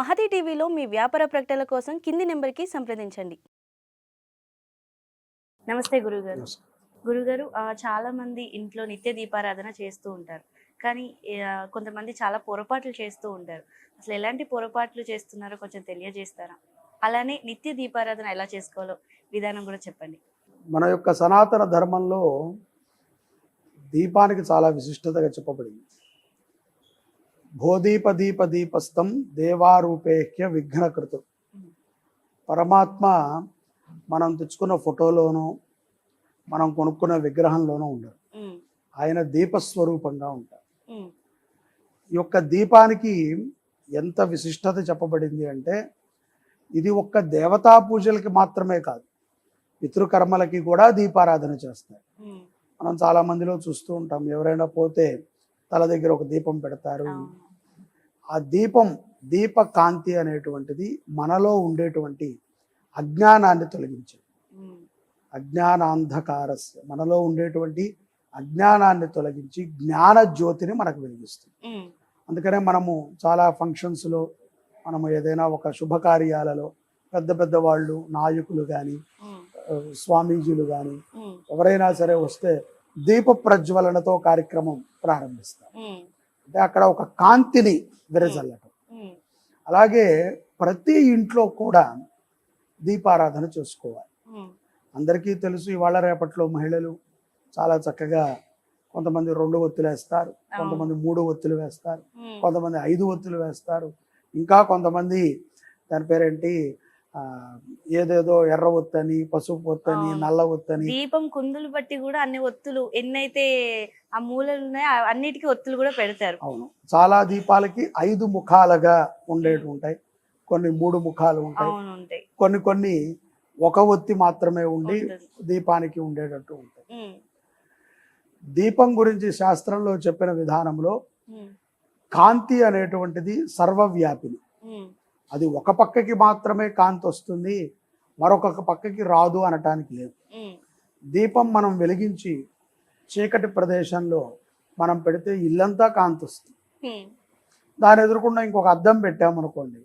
మహతి టీవీలో మీ వ్యాపార ప్రకటనల కోసం కింది నెంబర్కి సంప్రదించండి. నమస్తే గురుగారు. గురుగారు ఆ, చాలా మంది ఇంట్లో నిత్య దీపారాధన చేస్తూ ఉంటారు. కానీ కొంతమంది చాలా పొరపాట్లు చేస్తూ ఉంటారు. అసలు ఎలాంటి పొరపాట్లు చేస్తున్నారో కొంచెం తెలియజేస్తారా? అలానే నిత్య దీపారాధన ఎలా చేసుకోవాలో విధానం కూడా చెప్పండి. మన యొక్క సనాతన ధర్మంలో దీపానికి చాలా విశిష్టతగా చెప్పబడింది. భోదీప దీప దీపస్థం దేవారూపేహ్య విఘ్నకృతం. పరమాత్మ మనం తెచ్చుకున్న ఫోటోలోనో మనం కొనుక్కున్న విగ్రహంలోనూ ఉండరు. ఆయన దీపస్వరూపంగా ఉంటారు. ఈ యొక్క దీపానికి ఎంత విశిష్టత చెప్పబడింది అంటే ఇది ఒక్క దేవతా పూజలకి మాత్రమే కాదు పితృకర్మలకి కూడా దీపారాధన చేస్తారు. మనం చాలా మందిలో చూస్తూ ఉంటాం ఎవరైనా పోతే తల దగ్గర ఒక దీపం పెడతారు. ఆ దీపం దీప కాంతి అనేటువంటిది మనలో ఉండేటువంటి అజ్ఞానాన్ని తొలగించేది. ఉమ్, అజ్ఞానాంధకారస్య మనలో ఉండేటువంటి అజ్ఞానాన్ని తొలగించి జ్ఞాన జ్యోతిని మనకు వెలిగిస్తుంది. అందుకనే మనము చాలా ఫంక్షన్స్లో మనము ఏదైనా ఒక శుభకార్యాలలో పెద్ద పెద్ద వాళ్ళు నాయకులు కానీ స్వామీజీలు కానీ ఎవరైనా సరే వస్తే దీప ప్రజ్వలనతో కార్యక్రమం ప్రారంభిస్తారు. అంటే అక్కడ ఒక కాంతిని విరజల్లటం. అలాగే ప్రతి ఇంట్లో కూడా దీపారాధన చేసుకోవాలి. అందరికీ తెలుసు ఇవాళ రేపట్లో మహిళలు చాలా చక్కగా కొంతమంది రెండు ఒత్తులు వేస్తారు కొంతమంది మూడు ఒత్తులు వేస్తారు. కొంతమంది ఐదు ఒత్తులు వేస్తారు. ఇంకా కొంతమంది దాని పేరేంటి? ఏదేదో ఎర్ర ఒత్తని పసుపు ఒత్తని. నల్ల ఒత్తని. దీపం కుందులు బట్టి కూడా అన్ని ఒత్తులు ఎన్నైతే ఆ మూలలు ఉన్నాయో అన్నిటికీ ఒత్తులు కూడా పెడతారు. అవును. చాలా దీపాలకి ఐదు ముఖాలుగా ఉండేవి ఉంటాయి. కొన్ని మూడు ముఖాలు ఉంటాయి. కొన్ని కొన్ని ఒక ఒత్తి మాత్రమే ఉండి. దీపానికి ఉండేటట్టు ఉంటాయి. దీపం గురించి శాస్త్రంలో చెప్పిన విధానంలో కాంతి అనేటువంటిది సర్వవ్యాపిని. అది ఒక పక్కకి మాత్రమే కాంతి వస్తుంది మరొక పక్కకి రాదు అనటానికి లేదు. దీపం మనం వెలిగించి చీకటి ప్రదేశంలో మనం పెడితే ఇల్లంతా కాంతి వస్తుంది. దాని ఎదురుకుండా ఇంకొక అద్దం పెట్టామనుకోండి.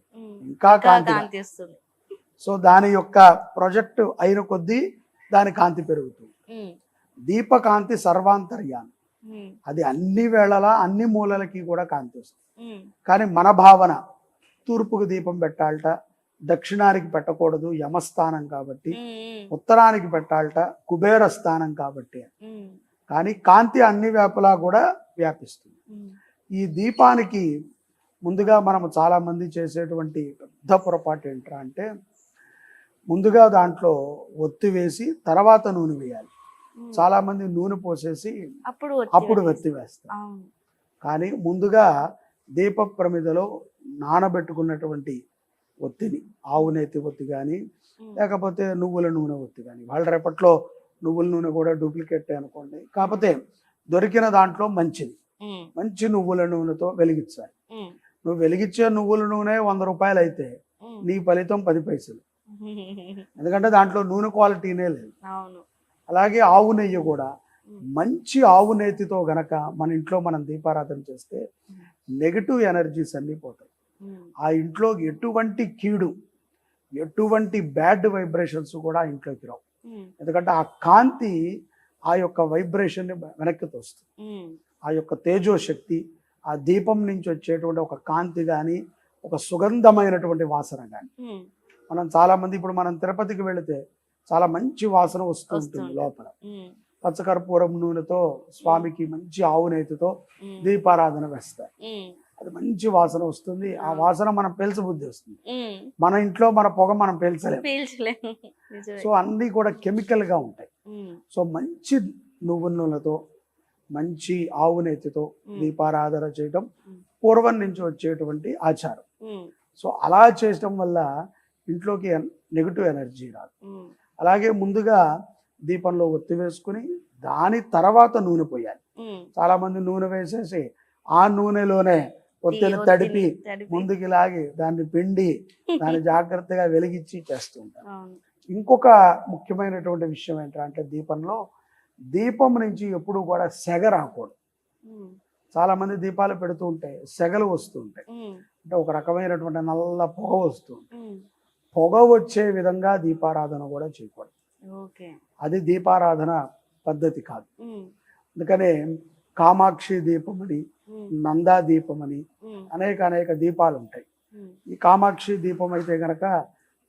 ఇంకా కాంతి సో దాని యొక్క ప్రొజెక్ట్ అయిన కొద్దీ దాని కాంతి పెరుగుతుంది. దీపకాంతి సర్వాంతర్యాన్ని అది అన్ని వేళలా అన్ని మూలలకి కూడా కాంతి వస్తుంది. కానీ మన భావన తూర్పుకు దీపం పెట్టాలట దక్షిణానికి పెట్టకూడదు యమస్థానం కాబట్టి ఉత్తరానికి పెట్టాలట కుబేర స్థానం కాబట్టి కానీ కాంతి అన్ని వేపలా కూడా వ్యాపిస్తుంది. ఈ దీపానికి ముందుగా మనము చాలా మంది చేసేటువంటి పెద్ద పొరపాటు ఏంట్రా అంటే ముందుగా దాంట్లో ఒత్తి వేసి తర్వాత నూనె వేయాలి. ఉమ్. చాలా మంది నూనె పోసేసి అప్పుడు ఒత్తి వెత్తి వేస్తారు. కానీ ముందుగా దీప ప్రమిదలో నానబెట్టుకున్నటువంటి ఒత్తిని ఆవు నేతి ఒత్తి కానీ లేకపోతే నువ్వుల నూనె ఒత్తి కానీ వాళ్ళ రేపట్లో నువ్వుల నూనె కూడా డూప్లికేట్ అనుకోండి. కాకపోతే దొరికిన దాంట్లో మంచిది. మంచి నువ్వుల నూనెతో వెలిగించాలి. నువ్వు వెలిగించే నువ్వుల నూనె వంద రూపాయలు అయితే. నీ ఫలితం పది పైసలు. ఎందుకంటే దాంట్లో నూనె క్వాలిటీనే లేదు. అలాగే ఆవు నెయ్యి కూడా మంచి ఆవు నేతితో గనక మన ఇంట్లో మనం దీపారాధన చేస్తే నెగటివ్ ఎనర్జీస్ అన్నీ పోతాయి. ఆ ఇంట్లో ఎటువంటి కీడు ఎటువంటి బ్యాడ్ వైబ్రేషన్స్ కూడా ఆ ఇంట్లోకి రావు. ఎందుకంటే ఆ కాంతి ఆ యొక్క వైబ్రేషన్ని వెనక్కి తోస్తుంది. ఆ యొక్క తేజో శక్తి ఆ దీపం నుంచి వచ్చేటువంటి ఒక కాంతి కానీ ఒక సుగంధమైనటువంటి వాసన కానీ మనం చాలా మంది ఇప్పుడు మనం తిరుపతికి వెళితే చాలా మంచి వాసన వస్తుంది. లోపల. పచ్చకర్పూరం నూనెతో స్వామికి మంచి ఆవు నేతితో దీపారాధన వేస్తారు. అది మంచి వాసన వస్తుంది. ఆ వాసన మనం పీల్చబుద్ధి వస్తుంది. మన ఇంట్లో మన పొగ మనం పీల్చలేము. సో అన్నీ కూడా కెమికల్గా ఉంటాయి. సో మంచి నువ్వుల నూనెతో మంచి ఆవు నేతితో దీపారాధన చేయటం. పూర్వం నుంచి వచ్చేటువంటి ఆచారం. సో అలా చేయటం వల్ల ఇంట్లోకి నెగిటివ్ ఎనర్జీ రాదు. అలాగే ముందుగా దీపంలో ఒత్తి వేసుకుని దాని తర్వాత నూనె పోయాలి. చాలా మంది నూనె వేసేసి ఆ నూనెలోనే ఒత్తిని తడిపి. ముందుకి లాగి దాన్ని పిండి దాన్ని జాగ్రత్తగా వెలిగించి చేస్తూ ఉంటారు. ఇంకొక ముఖ్యమైనటువంటి విషయం ఏంటంటే దీపంలో దీపం నుంచి ఎప్పుడు కూడా సెగ రాకూడదు. చాలా మంది దీపాలు పెడుతూ ఉంటాయి సెగలు వస్తూ ఉంటాయి. అంటే ఒక రకమైనటువంటి నల్ల పొగ వస్తుంది ఉమ్, పొగ వచ్చే విధంగా దీపారాధన కూడా చేయకూడదు. అది దీపారాధన పద్ధతి కాదు. అందుకనే కామాక్షి దీపం అని నందా దీపం అని అనేక అనేక దీపాలు ఉంటాయి ఈ కామాక్షి దీపం అయితే గనక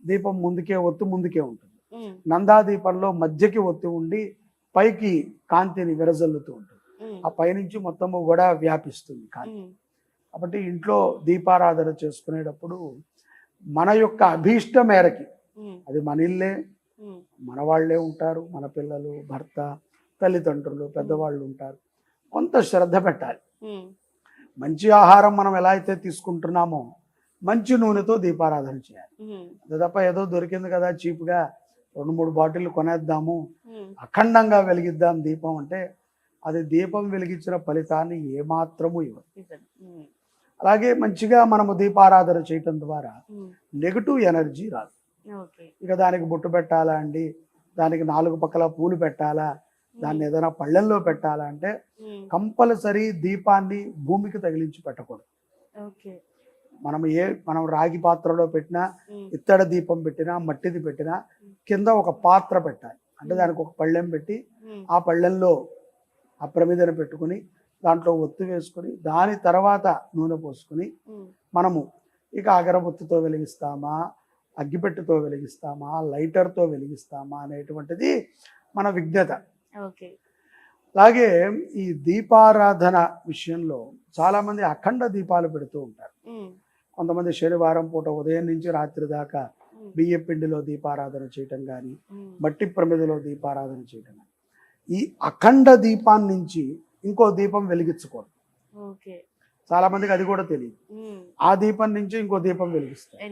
దీపం ముందుకే ఒత్తు ముందుకే ఉంటుంది. నందా దీపంలో మధ్యకి ఒత్తి ఉండి పైకి కాంతిని విరజల్లుతూ ఉంటుంది. ఆ పైనుంచి మొత్తము కూడా వ్యాపిస్తుంది కాంతి. కాబట్టి ఇంట్లో దీపారాధన చేసుకునేటప్పుడు మన యొక్క అభీష్ట మేరకి అది మన ఇల్లే మన వాళ్ళే ఉంటారు మన పిల్లలు భర్త తల్లిదండ్రులు పెద్దవాళ్ళు ఉంటారు. కొంత శ్రద్ధ పెట్టాలి. మంచి ఆహారం మనం ఎలా అయితే తీసుకుంటున్నామో మంచి నూనెతో దీపారాధన చేయాలి. అంతే తప్ప ఏదో దొరికింది కదా చీప్గా రెండు మూడు బాటిల్ కొనేద్దాము అఖండంగా వెలిగిద్దాం దీపం అంటే అది దీపం వెలిగించిన ఫలితాన్ని ఏమాత్రము ఇవ్వదు. అలాగే మంచిగా మనము దీపారాధన చేయటం ద్వారా నెగిటివ్ ఎనర్జీ రాదు. ఇక దానికి బొట్టు పెట్టాలా అండి? దానికి నాలుగు పక్కల పూలు పెట్టాలా? దాన్ని ఏదైనా పళ్ళెల్లో పెట్టాలా అంటే కంపల్సరీ దీపాన్ని భూమికి తగిలించి పెట్టకూడదు. మనం ఏ మనం రాగి పాత్రలో పెట్టినా ఇత్తడి దీపం పెట్టినా మట్టిది పెట్టినా కింద ఒక పాత్ర పెట్టాలి. అంటే దానికి ఒక పళ్ళెం పెట్టి ఆ పళ్ళెంలో ఆ ప్రమిదను పెట్టుకుని దాంట్లో ఒత్తి వేసుకుని దాని తర్వాత నూనె పోసుకుని మనము ఇక అగరబత్తితో వెలిగిస్తామా? అగ్గిపెట్టెతో వెలిగిస్తామా లైటర్తో వెలిగిస్తామా అనేటువంటిది మన విజ్ఞత. ఓకే. అలాగే ఈ దీపారాధన విషయంలో చాలామంది అఖండ దీపాలు పెడుతూ ఉంటారు. కొంతమంది శనివారం పూట ఉదయం నుంచి రాత్రి దాకా బియ్య పిండిలో దీపారాధన చేయటం కానీ మట్టి ప్రమిదలో దీపారాధన చేయటం కానీ ఈ అఖండ దీపాన్ని నుంచి ఇంకో దీపం వెలిగించకూడదు. ఓకే. చాలా మందికి అది కూడా తెలియదు. ఆ దీపం నుంచి ఇంకో దీపం వెలిగిస్తారు.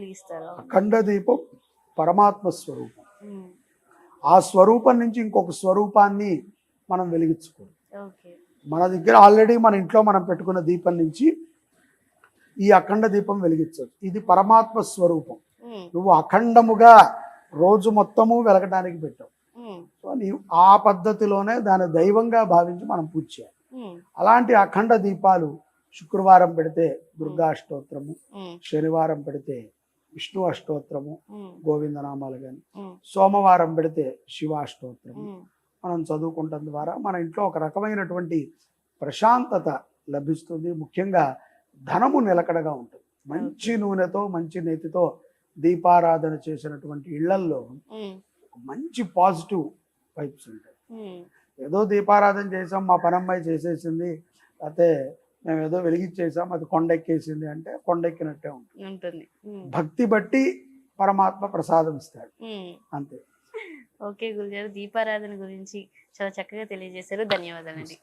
అఖండ దీపం పరమాత్మ స్వరూపం. ఆ స్వరూపం నుంచి ఇంకొక స్వరూపాన్ని మనం వెలిగించుకోవాలి. మన దగ్గర ఆల్రెడీ మన ఇంట్లో మనం పెట్టుకున్న దీపం నుంచి ఈ అఖండ దీపం వెలిగించవచ్చు ఇది పరమాత్మ స్వరూపం. నువ్వు అఖండముగా రోజు మొత్తము వెలగడానికి పెట్టావు. సో నీవు ఆ పద్ధతిలోనే దాని దైవంగా భావించి మనం పూజ చేయాలి. అలాంటి అఖండ దీపాలు శుక్రవారం పెడితే దుర్గా అష్టోత్తరము శనివారం పెడితే విష్ణు అష్టోత్తరము గోవిందనామాలు కానీ సోమవారం పెడితే శివాష్టోత్తరము మనం చదువుకుంటాం ద్వారా మన ఇంట్లో ఒక రకమైనటువంటి ప్రశాంతత లభిస్తుంది. ముఖ్యంగా ధనము నిలకడగా ఉంటుంది. మంచి నూనెతో మంచి నేతితో దీపారాధన చేసినటువంటి ఇళ్ళల్లో మంచి పాజిటివ్ వైబ్స్ ఉంటాయి. ఏదో దీపారాధన చేసాం మా పనమ్మాయి చేసేసింది అయితే మేము ఏదో వెలిగించేసాం అది కొండెక్కేసింది అంటే కొండెక్కినట్టే ఉంటుంది. భక్తి బట్టి పరమాత్మ ప్రసాదం ఇస్తాడు. అంతే. ఓకే గురుగారు దీపారాధన గురించి చాలా చక్కగా తెలియజేశారు. ధన్యవాదాలండి.